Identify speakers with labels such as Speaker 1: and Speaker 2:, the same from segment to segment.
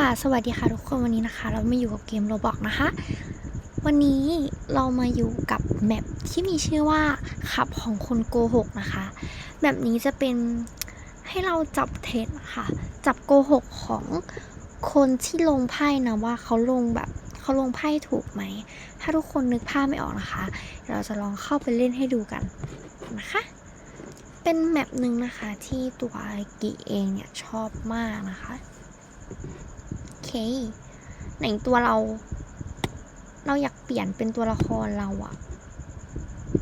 Speaker 1: ค่ะสวัสดีค่ะทุกคนวันนี้นะคะ เรามาอยู่กับเกมโรบอกนะคะ วันนี้เรามาอยู่กับแมปที่มีชื่อว่าขับของคนโกหกนะคะแบบนี้จะเป็นให้เราจับเท็จนะคะจับโกหกของคนที่ลงไพ่นะว่าเขาลงแบบเขาลงไพ่ถูกไหม ถ้าทุกคนนึกภาพไม่ออกนะคะ เราจะลองเข้าไปเล่นให้ดูกันนะคะ เป็นแมปหนึ่งนะคะที่ตัวกิเองเนี่ยชอบมากนะคะ ไหนตัวเรา เราอยากเปลี่ยนเป็นตัวละครเราอะ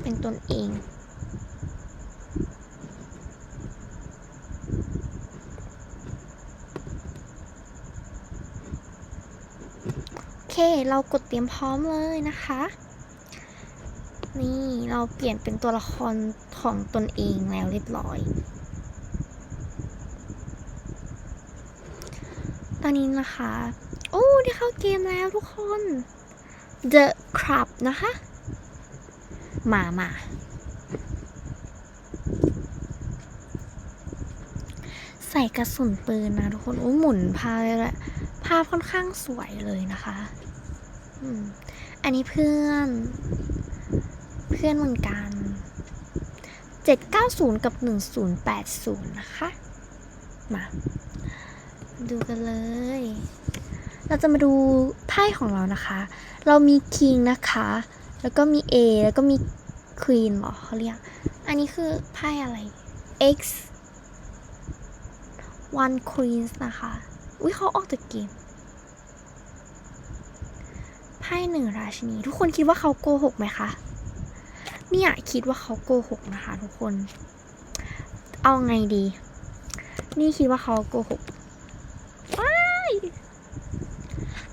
Speaker 1: เป็นตนเอง โอเค เรากดเตรียมพร้อมเลยนะคะ นี่เราเปลี่ยนเป็นตัวละครของตนเองแล้วเรียบร้อย ตอนนี้นะคะ โอ้ได้เข้าเกมแล้วทุกคน The Club นะคะ มามาใส่กระสุนปืนนะทุกคน โอ้หมุนพาเลยแหละภาพค่อนข้างสวยเลยนะคะอันนี้เพื่อน เพื่อนเหมือนกัน790 กับ 1080 นะคะ มา ดูกันเลย เราจะมาดูไพ่ของเรานะคะ เรามี King นะคะ แล้วก็มี A แล้วก็มี Queen หรอเขาเรียก อันนี้คือไพ่อะไร X One Queens นะคะ อุ้ยเขาออกจากเกม ไพ่หนึ่งราชินี ทุกคนคิดว่าเขาโกหกไหมคะ เนี่ยคิดว่าเขาโกหกนะคะ ทุกคน เอาไงดี นี่คิดว่าเขาโกหก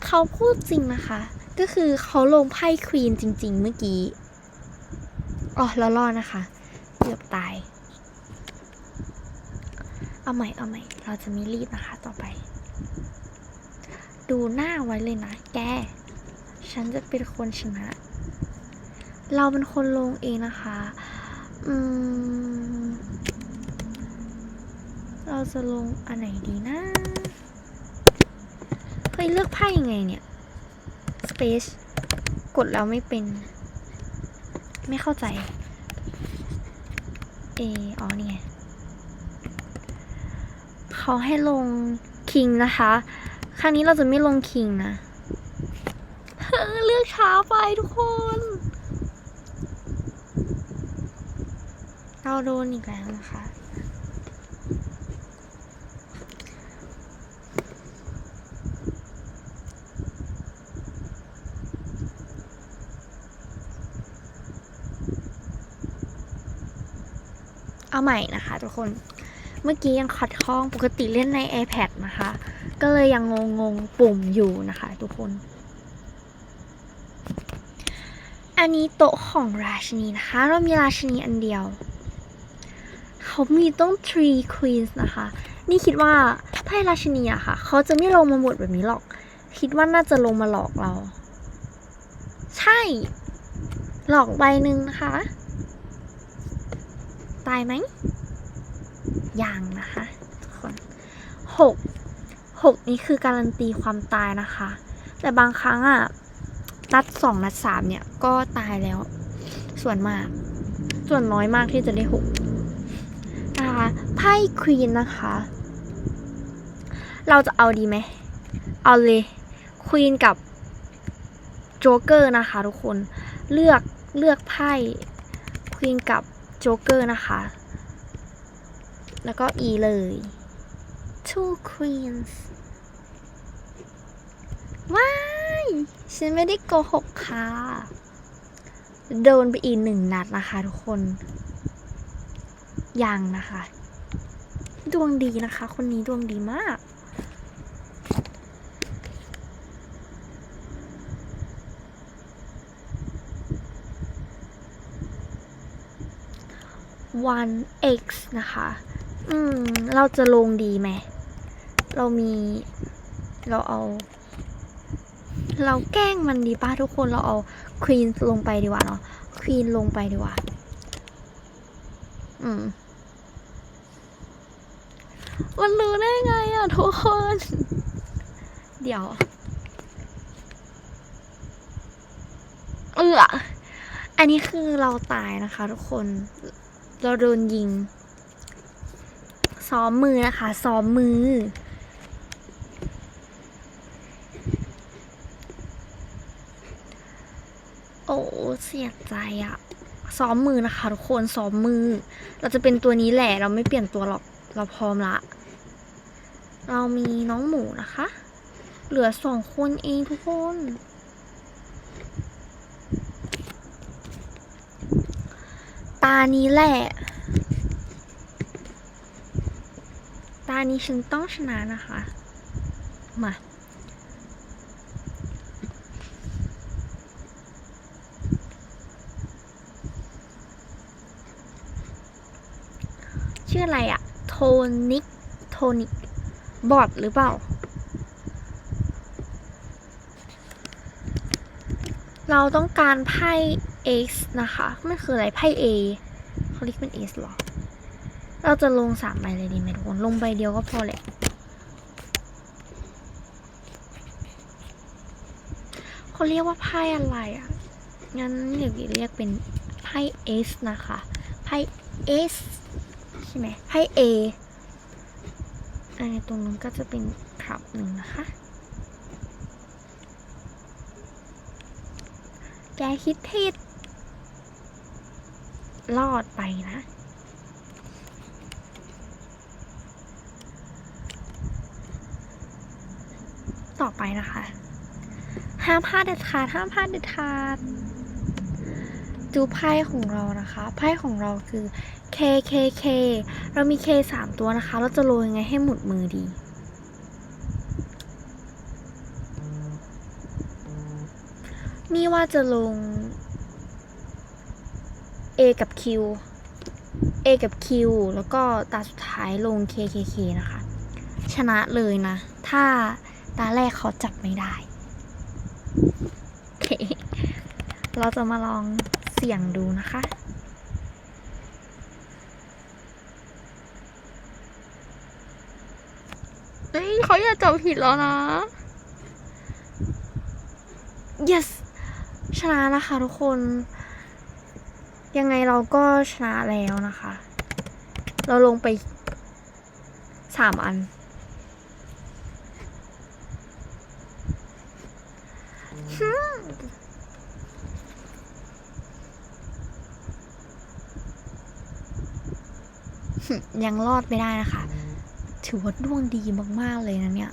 Speaker 1: เขาพูดจริงนะคะ ก็คือเขาลงไพ่ควีนจริง ๆ เมื่อกี้อ๋อแล้วรอดนะคะเกือบตาย เอาใหม่เอาใหม่เราจะไม่รีบนะคะ ต่อไป ดูหน้าไว้เลยนะ แก ฉันจะเป็นคนชนะ เราเป็นคนลงเองนะคะ อืม เราจะลงอันไหนดีนะ ฮ้ยเลือกไพ่ยังไงเนี่ย Space กดแล้วไม่เป็น ไม่เข้าใจ เออ๋อนี่ไงเขาให้ลง King นะคะ ครั้งนี้เราจะไม่ลง King นะเลือกช้าไปทุกคน เราโดนอีกแล้วนะคะ เอาใหม่นะคะทุกคน เมื่อกี้ยังขัดข้องปกติเล่นใน iPad นะคะ ก็เลยยังงงงๆปุ่มอยู่นะคะ ทุกคน อันนี้โต๊ะของราชินีนะคะ เรามีราชินีอันเดียว เขามีต้อง three queens นะคะ นี่คิดว่าไพ่ราชินีอะค่ะ เขาจะไม่ลงมาหมดแบบนี้หรอก คิดว่าน่าจะลงมาหลอกเรา ใช่ หลอกใบหนึ่งนะคะ ตายไหมยังนะคะทุกคนหกหกนี่คือการันตีความตายนะคะ แต่บางครั้งอะนัดสองนัดสามเนี่ยก็ตายแล้ว ส่วนมาก ส่วนน้อยมากที่จะได้หกนะคะไพ่ควีนนะคะ เราจะเอาดีไหม เอาเลยควีนกับโจ๊กเกอร์นะคะทุกคนเลือกเลือกไพ่ควีนกับ โจ๊กเกอร์นะคะ แล้วก็ E เลย two queens ว้าย ฉันไม่ได้โกหกค่ะ โดนไปอีกหนึ่งนัดนะคะทุกคน ยังนะคะ ดวงดีนะคะ คนนี้ดวงดีมาก one x นะคะ อืม เราจะลงดีไหม เรามี เราเอา เราแกล้งมันดีป่ะทุกคน เราเอาควีนลงไปดีกว่าเนาะ ควีนลงไปดีกว่า อืม มันรู้ได้ไงอะทุกคน เดี๋ยว เอออันนี้คือเราตายนะคะทุกคน เราโดนยิง ซ้อมมือนะคะ ซ้อมมือ โอ้เสียใจอะซ้อมมือนะคะทุกคน ซ้อมมือ เราจะเป็นตัวนี้แหละ เราไม่เปลี่ยนตัวหรอก เราพร้อมละ เรามีน้องหมูนะคะ เหลือสองคนเองทุกคนานี้แหละ ตานี้ฉันต้องชนะนะคะ มาชื่ออะไรอะโทนิก โทนิก บอดหรือเปล่า เราต้องการไพ่ X นะคะ มันคืออะไรไพ่ A เขาเรียกเป็น S หรอ เราจะลงสามใบเลยดีไหมทุกคน ลงใบเดียวก็พอแหละ เขาเรียกว่าไพ่อะไรอะ่ะ งั้นเดี๋ยวเรียกเป็นไพ่ S นะคะ ไพ่ S ใช่ไหมไพ่ A อันนี้ตรงนู้นก็จะเป็นครับหนึ่งนะคะ แกคิดผิด รอดไปนะ ต่อไปนะคะ ห้ามพลาดเด็ดขาดห้ามพลาดเด็ดขาดดูไพ่ของเรานะคะไพ่ของเราคือ K K K เรามี K สามตัวนะคะ เราจะโรยยังไงให้หมุดมือดีนี่ว่าจะลง A กับ Q A กับ Q แล้วก็ตาสุดท้ายลง K K K นะคะ ชนะเลยนะ ถ้าตาแรกเขาจับไม่ได้โอเคเราจะมาลองเสี่ยงดูนะคะเอ้ยเขาอย่าจับผิดแล้วนะ yes ชนะนะคะทุกคน ยังไงเราก็ชนะแล้วนะคะ เราลงไปสามอันฮึยังรอดไม่ได้นะคะ ถือว่าดวงดีมาก ๆ เลยนะเนี่ย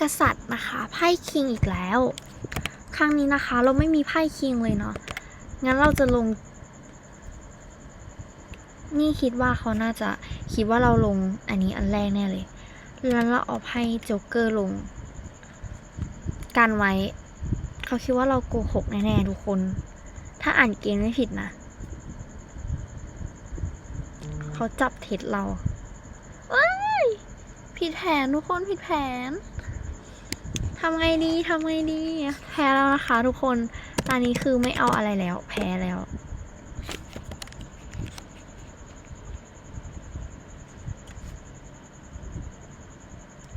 Speaker 1: กษัตริย์นะคะไพ่คิงอีกแล้ว ครั้งนี้นะคะ เราไม่มีไพ่คิงเลยเนาะงั้นเราจะลง นี่คิดว่าเขาน่าจะคิดว่าเราลงอันนี้อันแรกแน่เลยแล้วเราเอาไพ่โจ๊กเกอร์ลงกันไว้ เขาคิดว่าเราโกหกแน่ๆทุกคน ถ้าอ่านเกมไม่ผิดนะ เขาจับเท็จเราเอ้ย ผิดแผนทุกคนผิดแผน ทำไงดีทำไงดี แพ้แล้วนะคะทุกคน ตอนนี้คือไม่เอาอะไรแล้ว แพ้แล้ว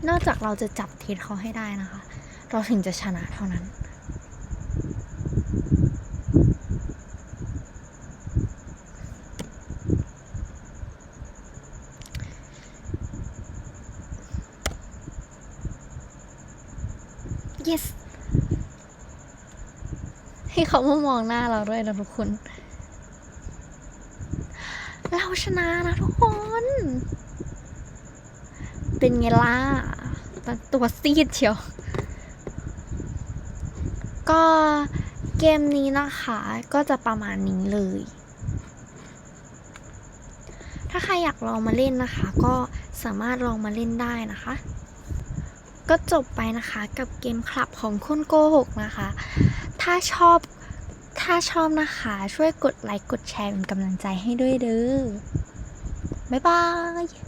Speaker 1: นอกจากเราจะจับทิศเขาให้ได้นะคะ เราถึงจะชนะเท่านั้น yes ให้ เขามามองหน้าเราด้วยนะทุกคน เราชนะนะทุกคน เป็นไงล่ะตัวซีดเชียว ก็เกมนี้นะคะ ก็จะประมาณนี้เลย ถ้าใครอยากลองมาเล่นนะคะ ก็สามารถลองมาเล่นได้นะคะ ก็จบไปนะคะกับเกมคลับของคุณโกหกนะคะ ถ้าชอบ ถ้าชอบนะคะ ช่วยกดไลค์กดแชร์เป็นกำลังใจให้ด้วยเด้อบ๊ายบาย